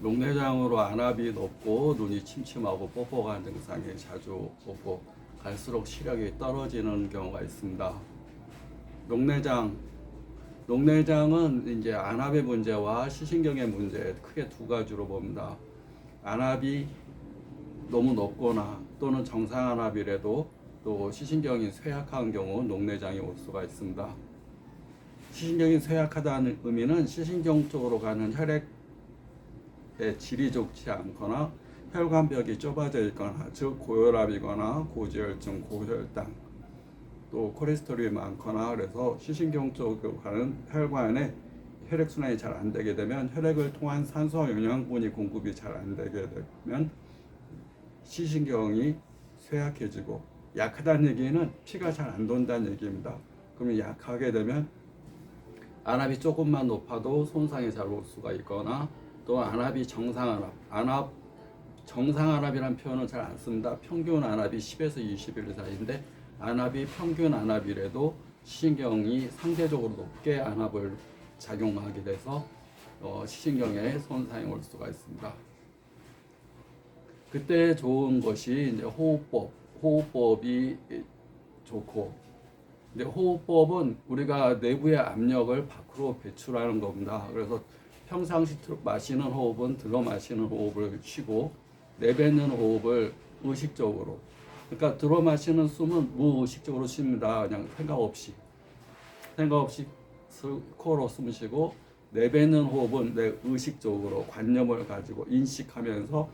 녹내장으로 안압이 높고 눈이 침침하고 뻑뻑한 증상이 자주 오고 갈수록 시력이 떨어지는 경우가 있습니다. 녹내장 녹내장은 이제 안압의 문제와 시신경의 문제 크게 두 가지로 봅니다. 안압이 너무 높거나 또는 정상 안압이라도 또 시신경이 쇠약한 경우 녹내장이 올 수가 있습니다. 시신경이 쇠약하다는 의미는 시신경 쪽으로 가는 혈액의 질이 좋지 않거나 혈관벽이 좁아져 있거나 즉 고혈압이거나 고지혈증, 고혈당 또 콜레스테롤이 많거나 그래서 시신경 쪽으로 가는 혈관에 혈액 순환이 잘 안 되게 되면 혈액을 통한 산소와 영양분이 공급이 잘 안 되게 되면 시신경이 쇠약해지고 약하다는 얘기는 피가 잘 안 돈다는 얘기입니다. 그러면 약하게 되면 안압이 조금만 높아도 손상이 잘 올 수가 있거나 또 안압이 정상 안압, 안압 정상 안압이라는 표현은 잘 안 씁니다. 평균 안압이 10에서 21 사이인데 안압이 평균 안압이라도 시신경이 상대적으로 높게 안압을 작용하게 돼서 어, 시신경에 손상이 올 수가 있습니다. 그때 좋은 것이 이제 호흡법, 호흡법이 좋고, 근데 호흡법은 우리가 내부의 압력을 밖으로 배출하는 겁니다. 그래서 평상시 들- 마시는 호흡은 들어 마시는 호흡을 쉬고 내뱉는 호흡을 의식적으로. 그러니까 들어 마시는 숨은 무의식적으로 쉽니다. 그냥 생각 없이 생각 없이 스- 코로 숨 쉬고 내뱉는 호흡은 내 의식적으로 관념을 가지고 인식하면서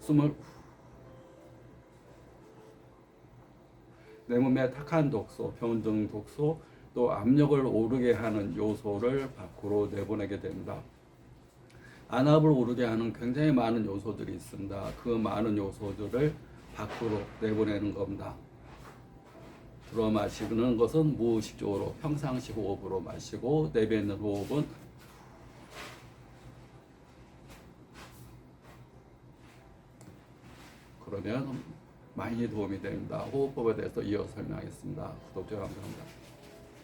숨을 후- 내 몸에 탁한 독소, 병등 독소, 또 압력을 오르게 하는 요소를 밖으로 내보내게 됩니다. 안압을 오르게 하는 굉장히 많은 요소들이 있습니다. 그 많은 요소들을 밖으로 내보내는 겁니다. 들어 마시는 것은 무의식적으로 평상시 호흡으로 마시고 내뱉는 호흡은 그러면 많이 도움이 됩니다. 호흡법에 대해서 이어 설명하겠습니다. 구독자 감사합니다.